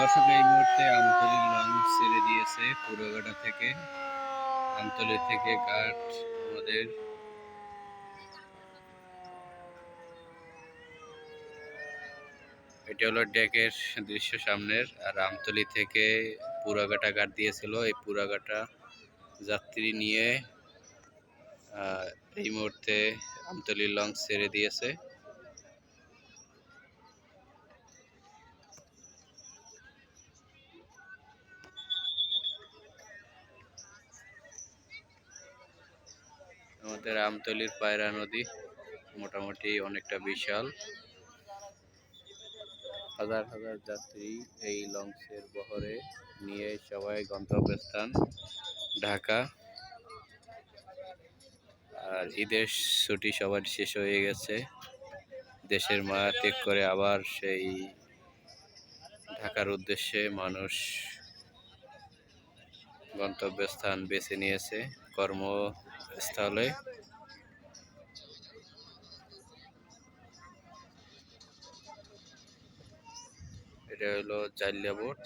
দর্শক, এই মুহূর্তে আমতলির লং ছেড়ে দিয়েছে পুরোঘাটা থেকে। আমতলি থেকে ঘাট আমাদের। এটা হলো ডেকের দৃশ্য সামনের, আর আমতলি থেকে পুরাঘাটা ঘাট দিয়েছিল এই পুরাঘাটা যাত্রী নিয়ে। এই মুহূর্তে আমতলি লং ছেড়ে দিয়েছে। আমাদের আমতলির পায়রা নদী মোটামুটি অনেকটা বিশাল। হাজার হাজার যাত্রী এই লঞ্চের বহরে নিয়ে সবাই গন্তব্যস্থান ঢাকা। আর ঈদের ছুটি সবার শেষ হয়ে গেছে। দেশের মায়া ত্যাগ করে আবার সেই ঢাকার উদ্দেশ্যে মানুষ গন্তব্যস্থান বেছে নিয়েছে। কর্মস্থলে। এটা হলো জালিয়া বোট